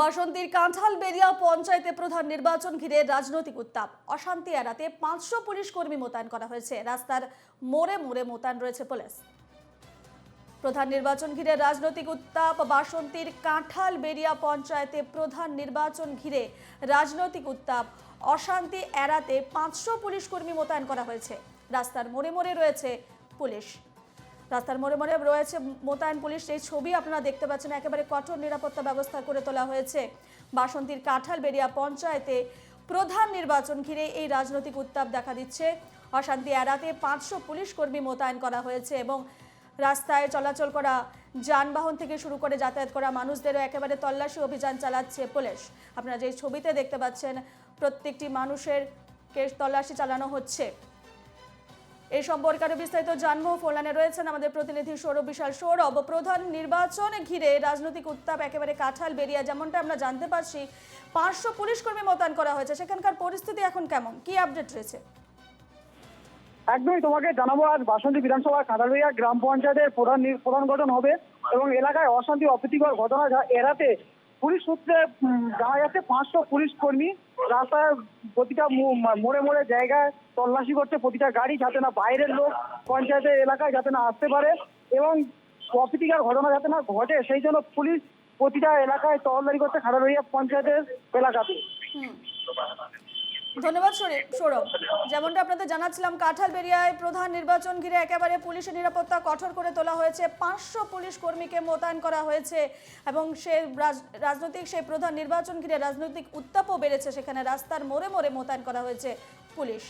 বাসন্তীর কাঁঠাল বেরিয়া পঞ্চায়েতে প্রধান নির্বাচন ঘিরে রাজনৈতিক উত্তাপ। অশান্তি এড়াতে পাঁচশো পুলিশ কর্মী মোতায়েন করা হয়েছে। রাস্তার মোড়ে মোড়ে মোতায়েন রয়েছে পুলিশ। প্রধান নির্বাচন ঘিরে রাজনৈতিক উত্তাপ। বাসন্তীর কাঁঠাল বেরিয়া পঞ্চায়েতে প্রধান নির্বাচন ঘিরে রাজনৈতিক উত্তাপ। অশান্তি এড়াতে পাঁচশো পুলিশ কর্মী মোতায়েন করা হয়েছে। রাস্তার মোড়ে মোড়ে রয়েছে পুলিশ। রাস্তার মোড়ে মোড়ে রয়েছে মোতায়েন পুলিশ। এই ছবি আপনারা দেখতে পাচ্ছেন, একেবারে কঠোর নিরাপত্তা ব্যবস্থা করে তোলা হয়েছে। বাসন্তীর কাঁঠাল বেরিয়া পঞ্চায়েতে প্রধান নির্বাচন ঘিরে এই রাজনৈতিক উত্তাপ দেখা দিচ্ছে। অশান্তি এড়াতে পাঁচশো পুলিশ কর্মী মোতায়েন করা হয়েছে এবং রাস্তায় চলাচল করা, যানবাহন থেকে শুরু করে যাতায়াত করা মানুষদেরও একেবারে তল্লাশি অভিযান চালাচ্ছে পুলিশ। আপনারা যে ছবিতে দেখতে পাচ্ছেন, প্রত্যেকটি মানুষের তল্লাশি চালানো হচ্ছে। এই সম্পর্কে আরও বিস্তারিত জানব। ফোনলানে রয়েছেন আমাদের প্রতিনিধি সৌরভ বিশাল সৌরভ প্রধান নির্বাচন ঘিরে রাজনৈতিক উত্তাপ একেবারে কাঁঠাল বেরিয়া যেমনটা আমরা জানতে পারছি। পাঁচশো পুলিশ কর্মী মোতায়েন করা হয়েছে। সেখানকার পরিস্থিতি এখন কেমন? কি আপডেট রয়েছে? একদমই তোমাকে জানাব, আজ বাসন্তী বিধানসভা কাঁদালইয়া গ্রাম পঞ্চায়েতের প্রধান প্রধান গঠন হবে এবং এলাকায় অশান্তি, অপ্রীতিকর ঘটনা এড়াতে পুলিশ সূত্রে জানা যাচ্ছে পাঁচশো পুলিশ কর্মী রাস্তায় প্রতিটা মোড়ে মোড়ে জায়গায় তল্লাশি করছে প্রতিটা গাড়ি যাতে না বাইরের লোক পঞ্চায়েতের এলাকায় যাতে না আসতে পারে এবং অপ্রীতিকর ঘটনা যাতে না ঘটে, সেই জন্য পুলিশ প্রতিটা এলাকায় তহলদারি করছে খাদালইয়া পঞ্চায়েতের এলাকাতে। ধন্যবাদ, সৌরে- সৌরভ। যেমনটা আপনাদের জানাচ্ছিলাম কাঁঠাল বেরিয়ায় প্রধান নির্বাচন ঘিরে একেবারে পুলিশের নিরাপত্তা কঠোর করে তোলা হয়েছে। পাঁচশো পুলিশ কর্মীকে মোতায়েন করা হয়েছে এবং সে রাজ- রাজনৈতিক সেই প্রধান নির্বাচন ঘিরে রাজনৈতিক উত্তাপও বেড়েছে। সেখানে রাস্তার মোড়ে মোড়ে মোতায়েন করা হয়েছে পুলিশ।